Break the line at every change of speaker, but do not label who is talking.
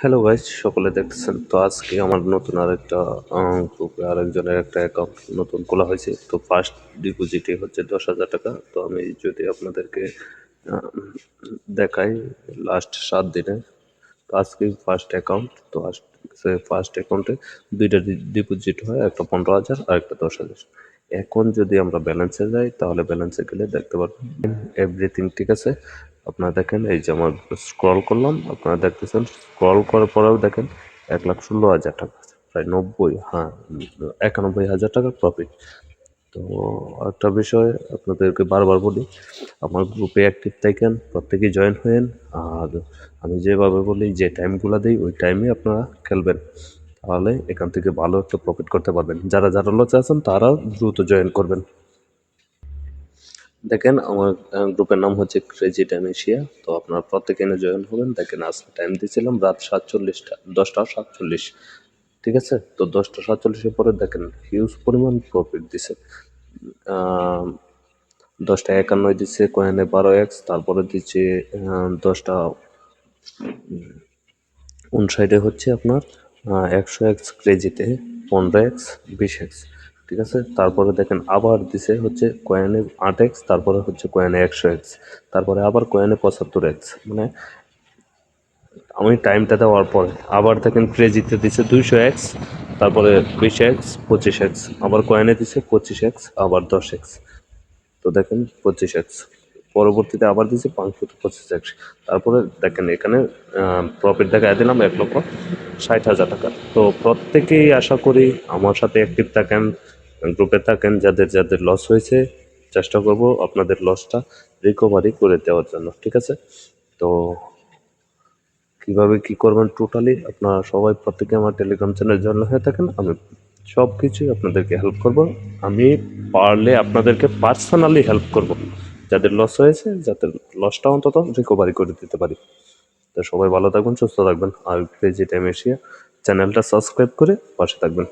Hello guys সকলে দেখতেছেন। তো আজকে আমার নতুন আরেকটা গ্রুপে আরেকজনের একটা অ্যাকাউন্ট নতুন খোলা হয়েছে। তো ফার্স্ট ডিপোজিটই হচ্ছে দশ হাজার টাকা। তো আমি যদি আপনাদেরকে দেখাই লাস্ট সাত দিনে, তো আজকে ফার্স্ট অ্যাকাউন্ট তো ফার্স্ট অ্যাকাউন্টে দুইটা ডিপোজিট হয়, একটা পনেরো হাজার আর একটা দশ হাজার। এখন যদি আমরা ব্যালেন্সে যাই, তাহলে ব্যালেন্সে গেলে দেখতে পারবেন এভরিথিং ঠিক আছে। আপনারা দেখেন, এই যে আমার স্ক্রল করলাম, আপনারা দেখতেছেন স্ক্রল করার পরেও দেখেন এক লাখ ষোলো হাজার টাকা প্রায় নব্বই হ্যাঁ একানব্বই হাজার টাকা প্রফিট তো একটা বিষয় আপনাদেরকে বারবার বলি, আমার গ্রুপে অ্যাক্টিভ থাকেন, প্রত্যেকেই জয়েন হয়েন, আর আমি যেভাবে বলি, যে টাইমগুলো দিই, ওই টাইমে আপনারা খেলবেন। তাহলে এখান থেকে ভালো একটা প্রফিট করতে পারবেন। যারা যারা লচে আছেন তারা দ্রুত জয়েন করবেন। দেখেন, আমার গ্রুপের নাম হচ্ছে ক্রেজি টাইম এশিয়া তো আপনারা প্রত্যেকে এনে জয়েন হবেন। দেখেন, আজকে টাইম দিয়েছিলাম রাত সাতচল্লিশটা, দশটা সাতচল্লিশ, ঠিক আছে? তো দশটা সাতচল্লিশের পরে দেখেন হিউজ পরিমাণ প্রফিট দিছে। দশটা একান্নয় দিচ্ছে কয়েনে বারো এক্স তারপরে দিচ্ছে দশটা, উনষাটে হচ্ছে আপনার একশো এক্স ক্রেজিতে পনেরো এক্স বিশ এক্স ঠিক আছে? তারপরে দেখেন আবার দিছে হচ্ছে কয়েনে আট এক্স তারপরে হচ্ছে কয়েনে একশো এক্স তারপরে আবার কয়েনে পঁচাত্তর এক্স মানে আমি টাইমটা দেওয়ার পরে। আবার দেখেন ক্রেজিতে দিছে দুইশো এক্স তারপরে বিশ এক্স পঁচিশ এক্স আবার কয়েনে দিছে পঁচিশ এক্স আবার দশ এক্স তো দেখেন পঁচিশ এক্স পরবর্তীতে আবার দিয়েছি পাঁচশো পঁচিশ এক্স তারপরে দেখেন এখানে প্রফিট দেখা দিলাম এক লক্ষ ষাট হাজার টাকা। তো প্রত্যেকেই আশা করি আমার সাথে অ্যাক্টিভ থাকেন। গ্রুপে থাকেন যাদের যাদের লস হয়েছে, চেষ্টা করব আপনাদের লসটা রিকভারি করে দেওয়ার জন্য, ঠিক আছে? তো কীভাবে কি করবেন টোটালি আপনারা সবাই প্রত্যেকে আমার টেলিগ্রাম চ্যানেল জন্য হয়ে থাকেন, আমি সব কিছুই আপনাদেরকে হেল্প করব। আমি পারলে আপনাদেরকে পার্সোনালি হেল্প করব। যাদের লস হয়েছে, যাদের লসটা অন্তত রিকভারি করে দিতে পারি। তো সবাই ভালো থাকবেন, সুস্থ থাকবেন। আর ক্রেজি টাইম এশিয়া চ্যানেলটা সাবস্ক্রাইব করে পাশে থাকবেন।